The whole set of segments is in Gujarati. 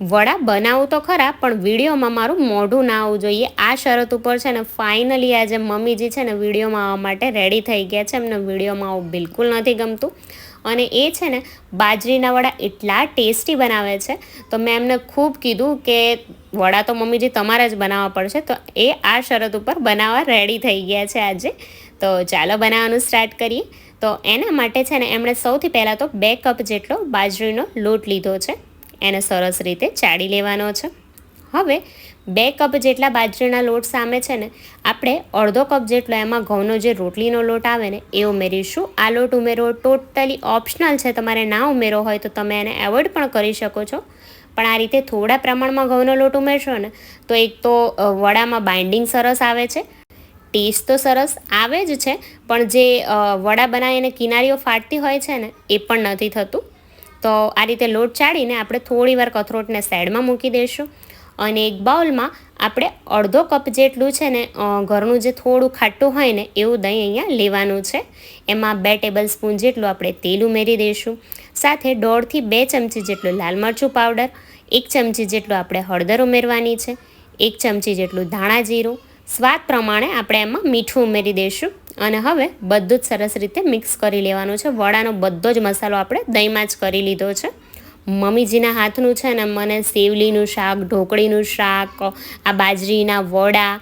વડા બનાવું તો ખરા, પણ વિડીયોમાં મારું મોઢું ના આવવું જોઈએ. આ શરત ઉપર છે ને ફાઇનલી આજે મમ્મીજી છે ને, વિડીયોમાં આવવા માટે રેડી થઈ ગયા છે. એમને વિડીયોમાં આવું બિલકુલ નથી ગમતું. અને એ છે ને, બાજરીના વડા એટલા ટેસ્ટી બનાવે છે. તો મેં એમને ખૂબ કીધું કે વડા તો મમ્મીજી તમારે જ બનાવવા પડશે. તો એ આ શરત ઉપર બનાવવા રેડી થઈ ગયા છે આજે. તો ચાલો બનાવવાનું સ્ટાર્ટ કરીએ. તો એના માટે છે ને, એમણે સૌથી પહેલાં તો બે કપ જેટલો બાજરીનો લોટ લીધો છે. એને સરસ રીતે ચાળી લેવાનો છે. હવે બે કપ જેટલા બાજરીના લોટ સામે છે ને, આપણે અડધો કપ જેટલો એમાં ઘઉંનો જે રોટલીનો લોટ આવે ને, એ ઉમેરીશું. આ લોટ ઉમેરવો ટોટલી ઓપ્શનલ છે, તમારે ના ઉમેરો હોય તો તમે એને એવોઇડ પણ કરી શકો છો. પણ આ રીતે થોડા પ્રમાણમાં ઘઉંનો લોટ ઉમેરશો ને, તો એક તો વડામાં બાઇન્ડિંગ સરસ આવે છે. ટેસ્ટ તો સરસ આવે જ છે, પણ જે વડા બનાવીને કિનારીઓ ફાટતી હોય છે ને, એ પણ નથી થતું. તો આ રીતે લોટ ચાળીને આપણે થોડી વાર કથરોટને સાઈડમાં મૂકી દઈશું અને એક બાઉલમાં આપણે અડધો કપ જેટલું છે ને ઘરનું જે થોડું ખાટું હોય ને, એવું દહીં અહીંયા લેવાનું છે. એમાં બે ટેબલ સ્પૂન જેટલું આપણે તેલ ઉમેરી દઈશું. સાથે દોઢથી બે ચમચી જેટલું લાલ મરચું પાવડર એક ચમચી જેટલું આપણે હળદર ઉમેરવાની છે, એક ચમચી જેટલું ધાણા જીરું. સ્વાદ પ્રમાણે આપણે એમાં મીઠું ઉમેરી દઈશું. અને હવે બધું જ સરસ રીતે મિક્સ કરી લેવાનું છે. વડાનો બધો જ મસાલો આપણે દહીંમાં જ કરી લીધો છે. મમ્મીજીના હાથનું છે ને મને સેવલીનું શાક, ઢોકળીનું શાક, આ બાજરીના વડા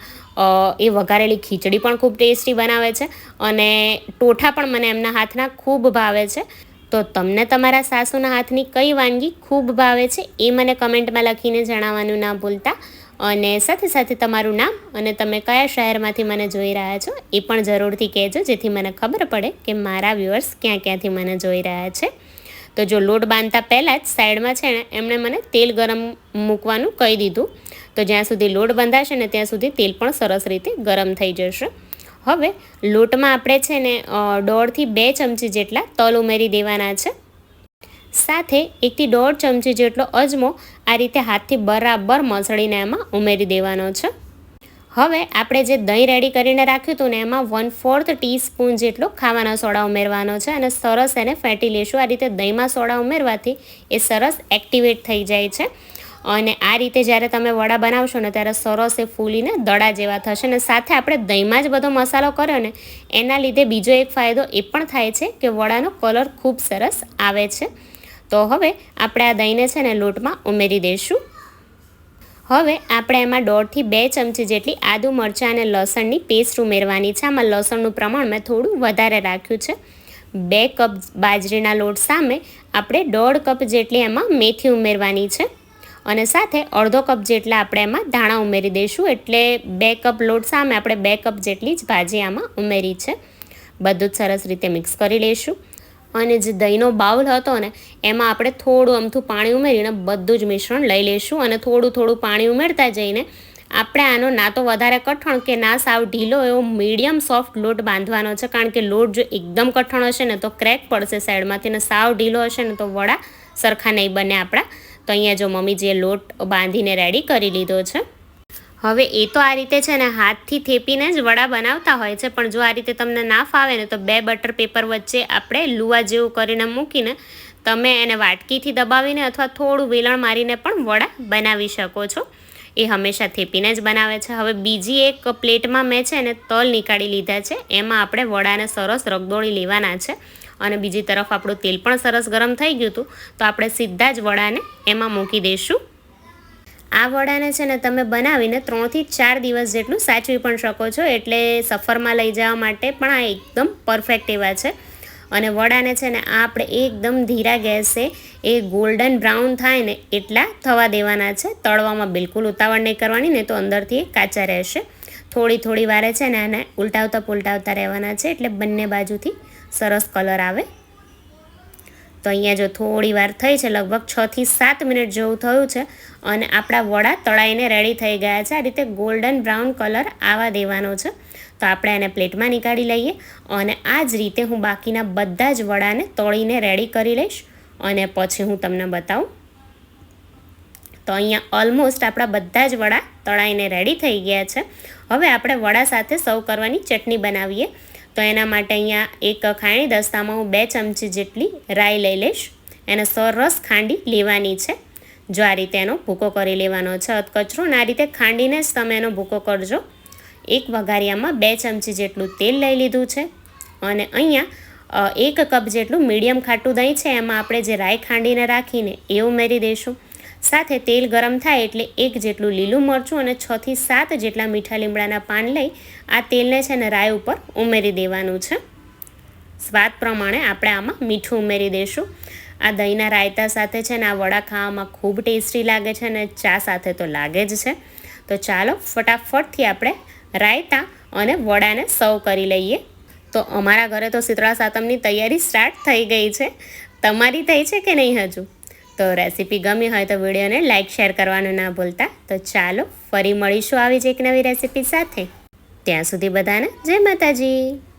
એ વઘારેલી ખીચડી પણ ખૂબ ટેસ્ટી બનાવે છે અને ટોઠા પણ મને એમના હાથના ખૂબ ભાવે છે. તો તમને તમારા સાસુના હાથની કઈ વાનગી ખૂબ ભાવે છે એ મને કમેન્ટમાં લખીને જણાવવાનું ના ભૂલતા. અને સાથે સાથે તમારું નામ અને તમે કયા શહેરમાંથી મને જોઈ રહ્યા છો એ પણ જરૂરથી કહેજો, જેથી મને ખબર પડે કે મારા વ્યુઅર્સ ક્યાં ક્યાંથી મને જોઈ રહ્યા છે. તો જો લોટ બાંધતા પહેલાં જ સાઈડમાં છે ને, એમણે મને તેલ ગરમ મૂકવાનું કહી દીધું. તો જ્યાં સુધી લોટ બંધાશે ને ત્યાં સુધી તેલ પણ સરસ રીતે ગરમ થઈ જશે. હવે લોટમાં આપણે છે ને દોઢથી બે ચમચી જેટલા તલ ઉમેરી દેવાના છે. સાથે એકથી દોઢ ચમચી જેટલો અજમો આ રીતે હાથથી બરાબર મસળીને એમાં ઉમેરી દેવાનો છે. હવે આપણે જે દહીં રેડી કરીને રાખ્યું હતું ને એમાં વન ફોર્થ ટીસ્પૂન જેટલો ખાવાના સોડા ઉમેરવાનો છે અને સરસ એને ફેંટી લેશું. આ રીતે દહીંમાં સોડા ઉમેરવાથી એ સરસ એક્ટિવેટ થઈ જાય છે. અને આ રીતે જ્યારે તમે વડા બનાવશો ને ત્યારે સરસ એ ફૂલીને દડા જેવા થશે અને સાથે આપણે દહીંમાં જ બધો મસાલો કર્યો ને એના લીધે બીજો એક ફાયદો એ પણ થાય છે કે વડાનો કલર ખૂબ સરસ આવે છે. તો હવે આપણે આ દહીંને છે ને લોટમાં ઉમેરી દઈશું. હવે આપણે એમાં દોઢથી બે ચમચી જેટલી આદુ મરચાં અને લસણની પેસ્ટ ઉમેરવાની છે. આમાં લસણનું પ્રમાણ મેં થોડું વધારે રાખ્યું છે. બે કપ બાજરીના લોટ સામે આપણે દોઢ કપ જેટલી એમાં મેથી ઉમેરવાની છે. અને સાથે અડધો કપ જેટલા આપણે એમાં ધાણા ઉમેરી દઈશું. એટલે બે કપ લોટ સામે આપણે બે કપ જેટલી જ ભાજી આમાં ઉમેરી છે. બધું જ સરસ રીતે મિક્સ કરી લઈશું. અને જે દહીંનો બાઉલ હતો ને, એમાં આપણે થોડું અમથું પાણી ઉમેરીને બધું જ મિશ્રણ લઈ લઈશું અને થોડું થોડું પાણી ઉમેરતા જઈને આપણે આનો ના તો વધારે કઠણ કે ના સાવ ઢીલો એવો મીડિયમ સોફ્ટ લોટ બાંધવાનો છે. કારણ કે લોટ જો એકદમ કઠણ હશે ને તો ક્રેક પડશે સાઈડમાંથી ને સાવ ઢીલો હશે ને તો વડા સરખા નહીં બને આપણા. તો અહીંયા જો મમ્મી જે લોટ બાંધીને રેડી કરી લીધો છે. હવે એ તો આ રીતે છે ને હાથથી થેપીને જ વડા બનાવતા હોય છે. પણ જો આ રીતે તમને ના ફાવે ને તો બે બટર પેપર વચ્ચે આપણે લુવા જેવું કરીને મૂકીને તમે એને વાટકીથી દબાવીને અથવા થોડું વેલણ મારીને પણ વડા બનાવી શકો છો. એ હંમેશા થેપીને જ બનાવે છે. હવે બીજી એક પ્લેટમાં મેં છે ને તલ નીકાળી લીધા છે. એમાં આપણે વડાને સરસ રગદોળી લેવાના છે. અને બીજી તરફ આપણું તેલ પણ સરસ ગરમ થઈ ગયું હતું. તો આપણે સીધા જ વડાને એમાં મૂકી દઈશું આ વડાને છે ને તમે બનાવીને ત્રણથી ચાર દિવસ જેટલું સાચવી પણ શકો છો. એટલે સફરમાં લઈ જવા માટે પણ આ એકદમ પરફેક્ટ એવા છે. અને વડાને છે ને આપણે એકદમ ધીરા ગેસે એ ગોલ્ડન બ્રાઉન થાય ને એટલા થવા દેવાના છે. તળવામાં બિલકુલ ઉતાવળ નહીં કરવાની ને તો અંદરથી કાચા રહેશે. થોડી થોડી વારે છે ને આને ઉલટાવતા પુલટાવતા રહેવાના છે. એટલે બંને બાજુથી સરસ કલર આવે. તો અહીંયા જો થોડી વાર થઈ છે, લગભગ છથી સાત મિનિટ જેવું થયું છે અને આપણા વડા તળાઈને રેડી થઈ ગયા છે. આ રીતે ગોલ્ડન બ્રાઉન કલર આવા દેવાનો છે. તો આપણે એને પ્લેટમાં નીકાળી લઈએ અને આ જ રીતે હું બાકીના બધા જ વડાને તળીને રેડી કરી લઈશ અને પછી હું તમને બતાવું. તો અહીંયા ઓલમોસ્ટ આપણા બધા જ વડા તળાઈને રેડી થઈ ગયા છે. હવે આપણે વડા સાથે સર્વ કરવાની ચટણી બનાવીએ. તો એના માટે અહીંયા એક ખાણી દસ્તામાં હું બે ચમચી જેટલી રાઈ લઈ લઈશ. એને સરસ ખાંડી લેવાની છે. જો આ રીતે એનો ભૂકો કરી લેવાનો છે અધકચરો અને આ રીતે ખાંડીને જ તમે એનો ભૂકો કરજો. એક વઘારિયામાં બે ચમચી જેટલું તેલ લઈ લીધું છે અને અહીંયા એક કપ જેટલું મીડિયમ ખાટું દહીં છે. એમાં આપણે જે રાઈ ખાંડીને રાખીને એ ઉમેરી દઈશું. સાથે તેલ ગરમ થાય એટલે એક જેટલું લીલું મરચું અને છથી સાત જેટલા મીઠા લીમડાના પાન લઈ આ તેલને છે ને રાય ઉપર ઉમેરી દેવાનું છે. સ્વાદ પ્રમાણે આપણે આમાં મીઠું ઉમેરી દઈશું આ દહીંના રાયતા સાથે છે ને આ વડા ખાવામાં ખૂબ ટેસ્ટી લાગે છે અને ચા સાથે તો લાગે જ છે. તો ચાલો ફટાફટથી આપણે રાયતા અને વડાને સર્વ કરી લઈએ. તો અમારા ઘરે તો શીતળા સાતમની તૈયારી સ્ટાર્ટ થઈ ગઈ છે. તમારી થઈ છે કે નહીં હજુ? તો રેસીપી ગમી હોય તો વિડીયોને લાઇક શેર કરવાનું ના ભૂલતા. તો ચાલો ફરી મળીશું આવી જ એક નવી રેસીપી સાથે. ત્યાં સુધી બધાને જય માતાજી.